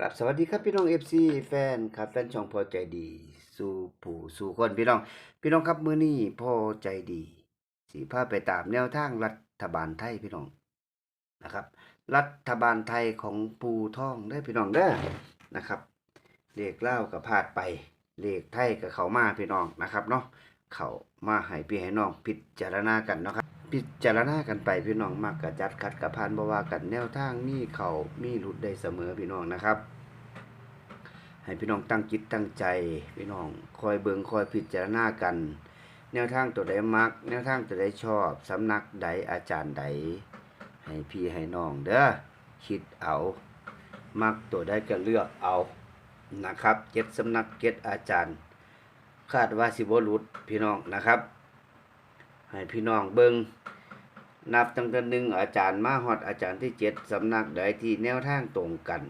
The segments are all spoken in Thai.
ครับสวัสดีครับพี่น้อง FC แฟนครับแฟนช่องพอใจดี สู่ผู้สู่คนพี่น้อง พี่น้องครับมือนี้พอใจดีสิพาไปตามแนวทางรัฐบาลไทยพี่น้องนะครับ รัฐบาลไทยของปูท่องได้พี่น้องเด้อนะครับเลขเล่าวก็พลาดไปเลขไทยก็เขามาพี่น้องนะครับเนาะเขามาให้พี่ให้น้องพิจารณากันนะครับ พิจารณากันไปพี่น้องมักกะจัดขัดกะพานบว่ากันแนวทางมีเขามีหลุดได้เสมอพี่น้องนะครับ ให้พี่น้องตั้งจิตตั้งใจ พี่น้องคอยเบิงคอยพิจารณากัน แนวทางตัวใดมัก แนวทางตัวใดชอบสำนักใดอาจารย์ใด ให้พี่ให้น้องเด้อคิดเอา มักตัวใดก็เลือกเอานะครับเจ็ดสำนักเจ็ดอาจารย์ คาดว่าสิบ่หลุดพี่น้องนะครับ ให้พี่น้องเบิงนับตั้งแต่หนึ่งอาจารย์มาฮอดอาจารย์ที่เจ็ดสำนักใดที่แนวทางตรงกัน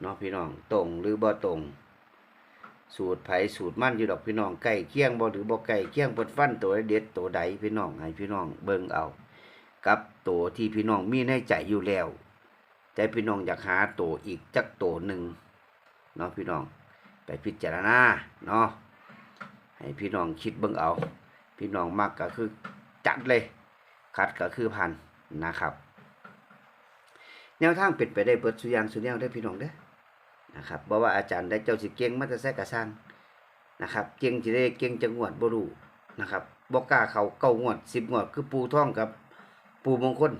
เนาะพี่น้องตรงหรือบ่ตรง สูตรไผ่สูตรมั่นอยู่ดอกพี่น้องใกล้เคียงบ่หรือบ่ใกล้เคียงเพิ่นฟันตัวเด็ดตัวใดพี่น้องให้พี่น้องเบิ่งเอา กับตัวที่พี่น้องมีในใจอยู่แล้วแต่พี่น้องอยากหาตัวอีกจักตัวหนึ่งเนาะพี่น้องไปพิจารณาเนาะให้พี่น้องคิดเบิ่งเอา พี่น้องมักก็คือจัดเลยคัดก็คือพันนะครับ แนวทางเป็นไปได้เบิดสุยางสุแนวได้พี่น้องเด้อนะครับบ่ว่าอาจารย์ได้เจ้าสิเก่งมาแต่แท้กะสร้างนะครับ เก่งสิได้เก่งจังหวัดบรูนะครับบ่กล้าเขาเก้างวด10งวดคือปูท่องกับปูมงคล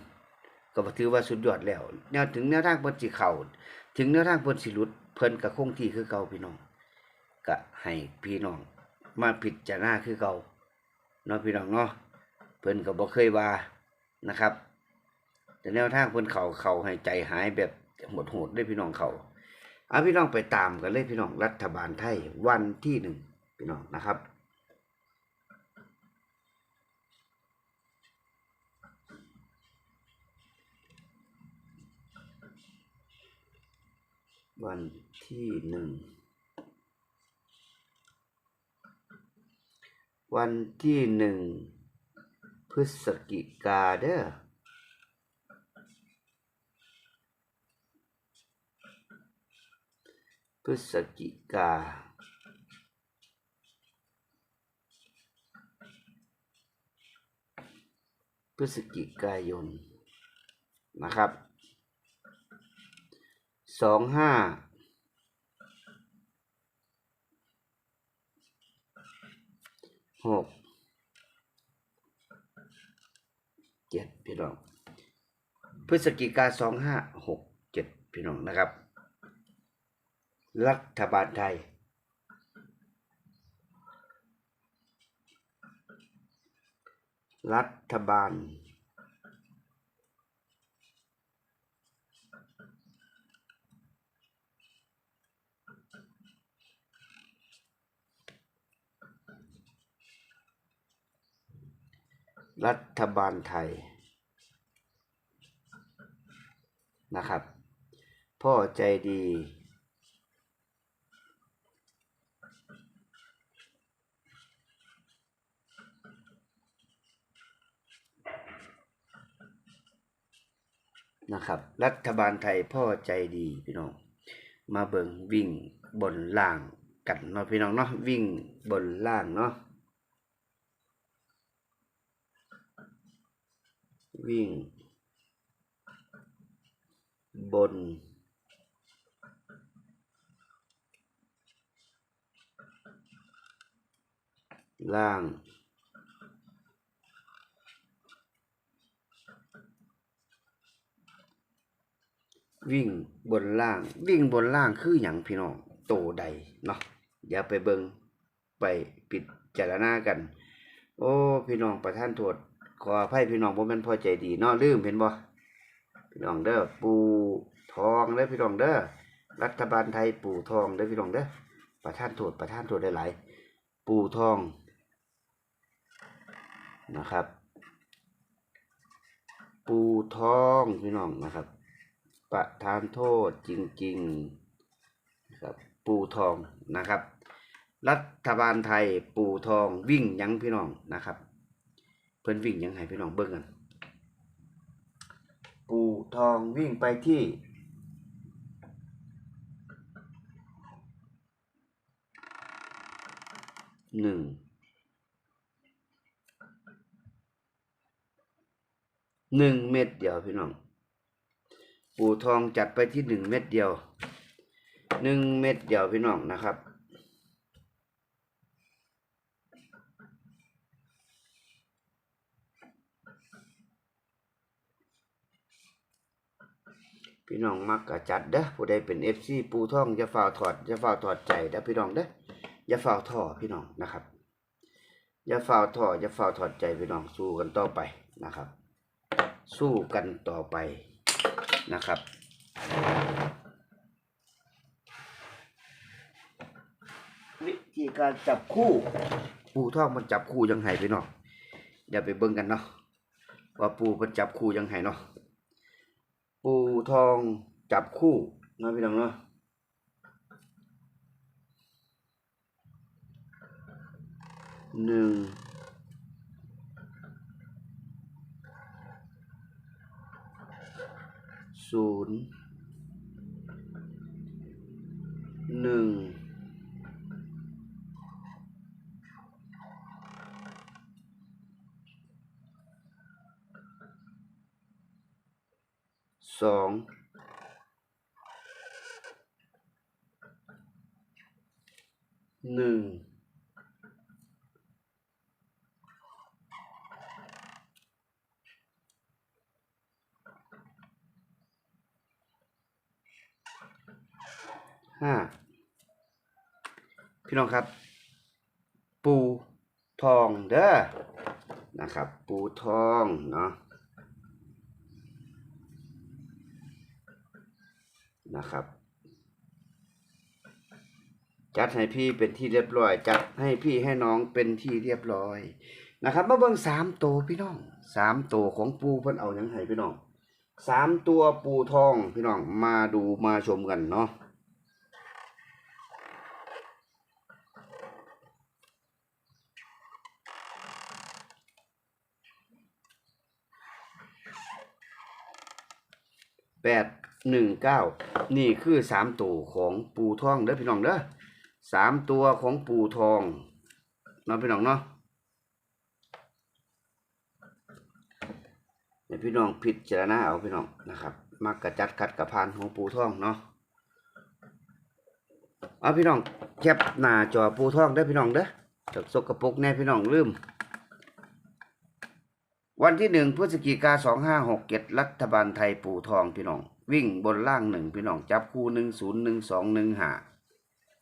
ก็ถือว่าสุดยอดแล้วแนวถึงแนวทางเพิ่นสิเข้าถึงแนวทางเพิ่นสิหลุดเพิ่นก็คงที่คือเก่าพี่น้องก็ให้พี่น้องมาพิดจารณาคือเก่า เนาะพี่น้องเนาะเพิ่นก็บ่เคยว่านะครับ แต่แนวทางเพิ่นเขาเขาให้ใจหายแบบโหดโหดได้พี่น้องเขาเอาพี่น้องไปตามกันเลยพี่น้องรัฐบาลไทยวันที่หนึ่งพี่น้องนะครับวันที่หนึ่ง วันที่หนึ่งพฤศจิกาเด้อพฤศจิกาพฤศจิกายนนะครับสองห้า หกเจ็ดพี่น้อง พฤศจิกาสองห้าหกเจ็ดพี่น้องนะครับ รัฐบาลไทยรัฐบาล รัฐบาลไทยนะครับ พ่อใจดี นะครับ รัฐบาลไทยพ่อใจดีพี่น้อง มาเบิงวิ่งบนล่างกันเนาะพี่น้องเนาะวิ่งบนล่างเนาะ วิ่ง บน ล่าง วิ่งบนล่าง วิ่งบนล่างคืออย่างพี่น้องโตใดเนาะอย่าไปเบิงไปปิดจารณากัน โอ้ พี่น้องประท่านโทษ ขออภัยพี่น้องบ่แม่นพอใจดีเนาะลืมเห็นบ่พี่น้องเด้อปูทองเด้อพี่น้องเด้อรัฐบาลไทยปูทองเด้อพี่น้องเด้อประท่านโทษประท่านโทษได้หลายปูทองนะครับ ปูทองพี่น้องนะครับ ประทานโทษจริงๆนะครับปูทองนะครับ รัฐบาลไทยปูทองวิ่งยังพี่น้องนะครับ เพื่อนวิ่งยังไงพี่น้องเบิ่งกัน ปูทองวิ่งไปที่หนึ่งหนึ่งเม็ดเดียวพี่น้อง ปูทองจัดไปที่หนึ่งเม็ดเดียวหนึ่งเม็ดเดียวพี่น้องนะครับ พี่น้องมักกะจัดเด้อผู้ใดเป็น FC ปูท่องอย่าฝ่าวถอดอย่าฝ่าวถอดใจเด้อพี่น้องเด้ออย่าฝ่าวท่อพี่น้องนะครับอย่าฝ่าวท่ออย่าฝ่าวถอดใจพี่น้องสู้กันต่อไปนะครับ สู้กันต่อไปนะครับวิธีการจับคู่ปูท่องมันจับคู่ยังไงพี่น้องเดี๋ยวไปเบิ่งกันเนาะว่าปูมันจับคู่ยังไงเนาะ ปูทองจับคู่นะพี่น้องเนาะหนึ่งศูนย์หนึ่ง สองหนึ่งห้าพี่น้องครับ ปูทองเด้อนะครับ ปูทองเนาะ นะครับ จัดให้พี่เป็นที่เรียบร้อย จัดให้พี่ให้น้องเป็นที่เรียบร้อยนะครับมาเบิ่งสามตัวพี่น้องสามตัวของปูเพิ่นเอาหยังให้พี่น้องสามตัวปูทองพี่น้องมาดูมาชมกันเนาะแปดหนึ่งเก้า นี่คือสามตัวของปูทองเด้อพี่น้องเด้อสามตัวของปูทองเนาะพี่น้องเนาะให้พี่น้องพิจารณาเอาพี่น้องนะครับมักกระจัดคัดกระพานของปูท่องเนาะเอาพี่น้องแคปหน้าจอปูท่องได้อพี่น้องเด้อจากสกรปรกแน่พี่น้องลืม วันที่หนึ่งพฤศจิกาสองห้าหกเจ็ดรัฐบาลไทยปูทองพี่น้อง วิ่งบนล่างหนึ่งพี่น้องจับคู่หนึ่งศูนย์หนึ่งสองหนึ่งหา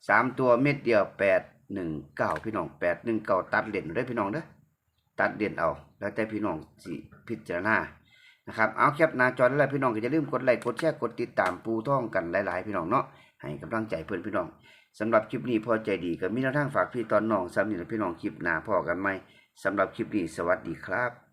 สามตัวเม็ดเดียวแปดหนึ่งเก้าพี่น้องแปดหนึ่งเก้าตัดเด่นได้พี่น้องเด้อตัดเด่นเอา แล้วแต่พี่น้องสิพิจารณานะครับเอาแคปหน้าจอแล้วพี่น้องก็อย่าลืมกดไลค์กดแชร์กดติดตามปูท่องกันหลายๆ พี่น้องเนาะให้กำลังใจเพื่อนพี่น้องสำหรับคลิปนี้พอใจดีก็มีแนวทางฝากพี่ตอนน้องสำหรับพี่น้องคลิปหน้าพอกันไหมสำหรับคลิปนี้สวัสดีครับ